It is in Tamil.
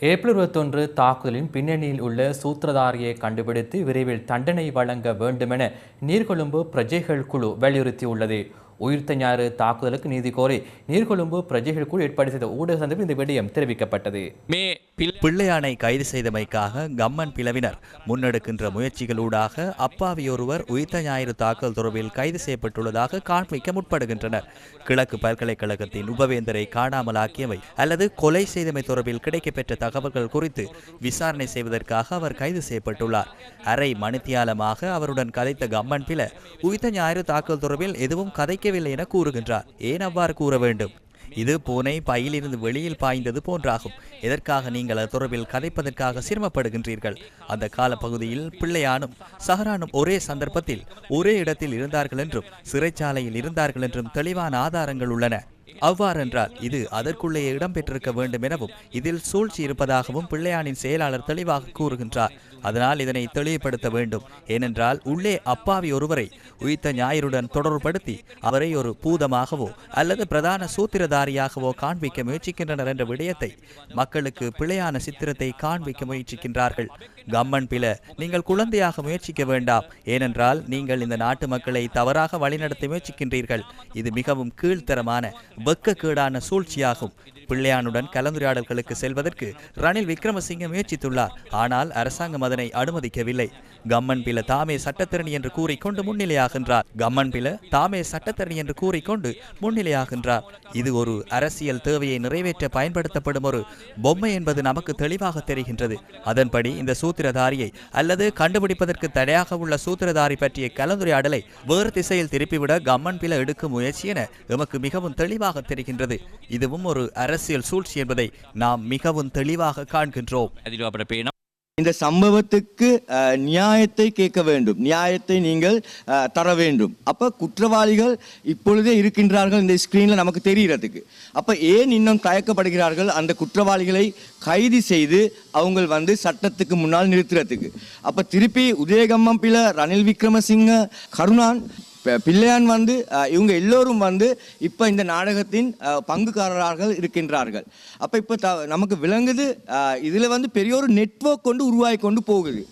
ஏப்ரல் இருபத்தொன்று தாக்குதலின் பின்னணியில் உள்ள சூத்திரதாரியை கண்டுபிடித்து விரைவில் தண்டனை வழங்க வேண்டுமென நீர்கொழும்பு பிரஜைகள் குழு வலியுறுத்தியுள்ளது. உயிர்த்த ஞாயிறு தாக்குதலுக்கு நீதி கோரி நீர்கொழும்பு பிரஜைகள் குழு ஏற்பாடு செய்த ஊடக சந்திப்பில் இந்த விடயம் தெரிவிக்கப்பட்டது. மே பிள்ளையானை கைது செய்தமைக்காக கம்மன் பிளவினர் முன்னெடுக்கின்ற முயற்சிகளூடாக அப்பாவியொருவர் உயிர்த்த ஞாயிறு தாக்கல் தொடர்பில் கைது செய்யப்பட்டுள்ளதாக காண்பிக்க முற்படுகின்றனர். கிழக்கு பல்கலைக்கழகத்தின் உபவேந்தரை காணாமலாக்கியவை அல்லது கொலை செய்தமை தொடர்பில் கிடைக்கப்பெற்ற தகவல்கள் குறித்து விசாரணை செய்வதற்காக அவர் கைது செய்யப்பட்டுள்ளார். அரை மணித்தியாலமாக அவருடன் கதைத்த கம்மன் பில உயிர்த்த ஞாயிறு தாக்கல் தொடர்பில் எதுவும் கதைக்கவில்லை என கூறுகின்றார். ஏன் அவ்வாறு கூற வேண்டும்? இது பூனை பையிலிருந்து வெளியில் பாய்ந்தது போன்றாகும். எதற்காக நீங்கள் அது தொடர்பில் கதைப்பதற்காக சிரமப்படுகின்றீர்கள்? அந்த காலப்பகுதியில் பிள்ளையானும் சஹரானும் ஒரே சந்தர்ப்பத்தில் ஒரே இடத்தில் இருந்தார்கள் என்றும் சிறைச்சாலையில் இருந்தார்கள் என்றும் தெளிவான ஆதாரங்கள் உள்ளன. அவ்வாறென்றால் இது அதற்குள்ளேயே இடம்பெற்றிருக்க வேண்டும் எனவும் இதில் சூழ்ச்சி இருப்பதாகவும் பிள்ளையானின் செயலாளர் தெளிவாக கூறுகின்றார். அதனால் இதனை தெளிவுபடுத்த வேண்டும். ஏனென்றால் உள்ளே அப்பாவி ஒருவரை உயிர்த்த ஞாயிறுடன் தொடர்புபடுத்தி அவரை ஒரு பூதமாகவோ அல்லது பிரதான சூத்திரதாரியாகவோ காண்பிக்க முயற்சிக்கின்றனர் என்ற விடயத்தை மக்களுக்கு பிழையான சித்திரத்தை காண்பிக்க முயற்சிக்கின்றார்கள். கம்மன் பில நீங்கள் குழந்தையாக முயற்சிக்க வேண்டாம். ஏனென்றால் நீங்கள் இந்த நாட்டு மக்களை தவறாக வழிநடத்த முயற்சிக்கின்றீர்கள். இது மிகவும் கீழ்த்தரமான வெக்கக்கேடான சூழ்ச்சியாகும். பிள்ளையானுடன் கலந்துரையாடல்களுக்கு செல்வதற்கு ரணில் விக்ரமசிங்க முயற்சித்துள்ளார். ஆனால் அரசாங்கம் அதனை அனுமதிக்கவில்லை. கம்மன் பில தாமே சட்டத்திறனி என்று கூறிக்கொண்டு முன்னிலையாகின்றார். கம்மன் பில தாமே சட்டத்திறனி என்று கூறிக்கொண்டு முன்னிலையாகின்றார். இது ஒரு அரசியல் தேவையை நிறைவேற்ற பயன்படுத்தப்படும் ஒரு பொம்மை என்பது நமக்கு தெளிவாக தெரிகின்றது. அதன்படி இந்த சூத்திரதாரியை அல்லது கண்டுபிடிப்பதற்கு தடையாக உள்ள சூத்திரதாரி பற்றிய கலந்துரையாடலை வேறு திசையில் திருப்பிவிட கம்மன் பில எடுக்கும் முயற்சி என எமக்கு மிகவும் தெளிவாக தெரிகின்றது. இதுவும் ஒரு அரசியல் சூழ்ச்சி என்பதை நாம் மிகவும் தெளிவாக காண்கின்றோம். இந்த சம்பவத்துக்கு நியாயத்தை கேட்க வேண்டும். நியாயத்தை நீங்கள் தர வேண்டும். அப்போ குற்றவாளிகள் இப்பொழுதே இருக்கின்றார்கள் இந்த ஸ்க்ரீனில் நமக்கு தெரிகிறதுக்கு. அப்போ ஏன் இன்னும் தயக்கப்படுகிறார்கள் அந்த குற்றவாளிகளை கைது செய்து அவங்க வந்து சட்டத்துக்கு முன்னால் நிறுத்துறதுக்கு? அப்போ திருப்பி உதயகம்மம் பில ரணில் விக்ரமசிங்க கருணான் பிள்ளையான் வந்து இவங்க எல்லோரும் வந்து இப்போ இந்த நாடகத்தின் அஹ், பங்குக்காரராக இருக்கின்றார்கள். அப்போ இப்போ த நமக்கு விளங்குது இதில் வந்து பெரிய ஒரு நெட்வொர்க் கொண்டு உருவாகி கொண்டு போகுது.